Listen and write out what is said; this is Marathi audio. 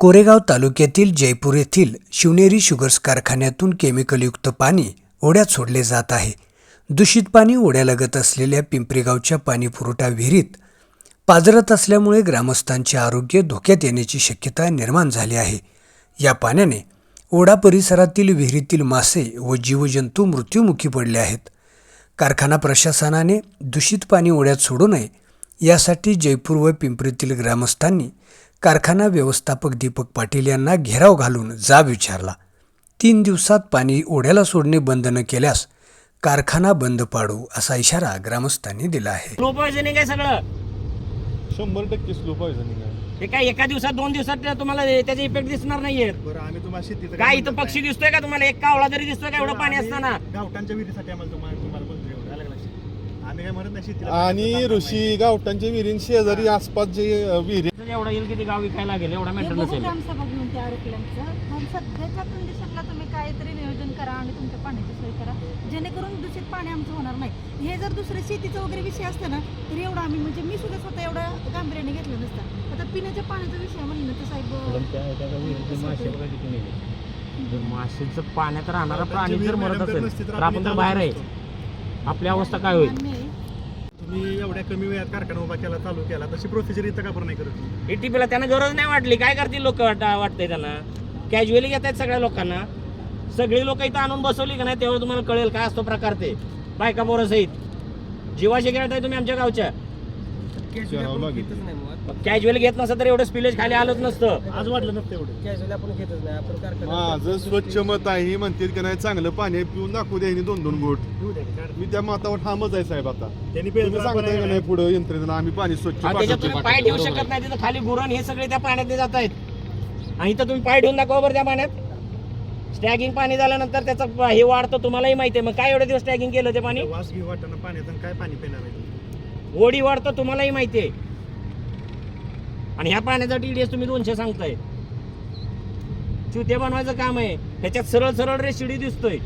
कोरेगाव तालुक्यातील जयपूर येथील शिवनेरी शुगर्स कारखान्यातून केमिकलयुक्त पाणी ओढ्यात सोडले जात आहे. दूषित पाणी ओढ्यालगत असलेल्या पिंपरीगावच्या पाणीपुरवठा विहिरीत पाजरत असल्यामुळे ग्रामस्थांचे आरोग्य धोक्यात येण्याची शक्यता निर्माण झाली आहे. या पाण्याने ओढा परिसरातील विहिरीतील मासे व जीवजंतू मृत्युमुखी पडले आहेत. कारखाना प्रशासनाने दूषित पाणी ओढ्यात सोडू नये यासाठी जयपूर व पिंपरीतील ग्रामस्थांनी कारखाना व्यवस्थापक दीपक पाटील यांना घेराव घालून जाब विचारला. तीन दिवसात पाणी ओढ्याला सोडणे बंद न केल्यास कारखाना बंद पाडू असा इशारा ग्रामस्थांनी दिला आहे. स्लो पॉयझनिंग आहे सगळं. शंभर टक्के स्लो पॉयझनिंग आहे. काय एका दिवसात दोन दिवसात तुम्हाला त्याचे इफेक्ट दिसणार नाहीये बरं आम्ही तुम्हाला शेतीचं काय इथं नाही. पक्षी दिसतोय का तुम्हाला? एक कावळा जरी दिसतोय का एवढं पाणी असताना? गावठांच्या विहिरीसाठी आम्हाला तुम्हाला तुम्हाला बोलतोय एवढं. आलं का लक्षात? आम्ही काय म्हणत नाही शेतीला आणि ऋषी ताण गावठांच्या विहिरीं शेजारी आसपास जे अ, विहिरी एवढा येईल किती गाव विकायला लागेल एवढा हे बघू नसेल. ग्रामसभा घेऊन त्या आरोग्यांचं पण सध्याच्या कंडिशनला तुम्ही काहीतरी नियोजन करा आणि तुमच्या पाण्याची सोय करा. जेणेकरून दूषित पाणी आमचं होणार नाही. हे जर दुसरे शेतीचं वगैरे विषय असतं ना तर एवढं आम्ही म्हणजे मी सुद्धा स्वतः एवढं गांभीर्याने घेतलं नसतं. आता पिण्याच्या पाण्याचा विषय म्हणलं तर जर माशीचं पाण्यात राहणारा प्राणी जर मरत असेल तर आपण तर बाहेर आहे. आपली अवस्था काय होईल. तुम्ही एवढ्या कमी वेळात कारखाना उभा केला चालू केला तशी प्रोसिजर इथं का बरं नाही करत? एटीपीला त्यांना गरज नाही वाटली. काय करतील लोक वाटतंय त्यांना? कॅज्युअली घेत आहेत सगळ्या लोकांना. सगळी लोक इथं आणून बसवली का नाही तेव्हा तुम्हाला कळेल काय असतो प्रकार ते. बायका बोरसहित सहित. जीवाशी खेळताय तुम्ही आमच्या गावच्या. कॅज्युअली घेत नसतं तर एवढं स्पिलेज खाली आलंच नसतं. आज वाढलं नसतं एवढं. माझं स्वच्छ मत आहे ही म्हणतील की नाही चांगलं पाणी आहे, पिऊन दाखवू द्या ह्यांनी दोन दोन गोट घेऊ द्या, काढ. मी त्या मतावर ठामच आहे साहेब आता. त्यांनी तुम्ही सांगताय का नाही पुढे यंत्रणेला? आम्ही पाणी स्वच्छ आणि त्याच्यात पाठवतो. तुम्ही पाय ठेवू शकत नाही तिथं खाली गुरण हे सगळे त्या पाण्यात जात आहेत. आणि इथं तुम्ही पाय ठेवून दाखवा बरं त्या पाण्यात. स्टॅगिंग पाणी झाल्यानंतर त्याचं हे वाढतं तुम्हालाही माहिती आहे. मग काय एवढे दिवस स्टॅगिंग केलं ते पाणी? वास घेऊ वाटणं पाण्यात आणि काय पाणी पिणार आहे? ओढी वाढतं तुम्हालाही माहिती आहे. आणि ह्या पाण्याचा टीडीएस तुम्ही दोनशे सांगताय. चुते बनवायचं काम आहे. त्याच्यात सरळ सरळ रेशिडी दिसतोय.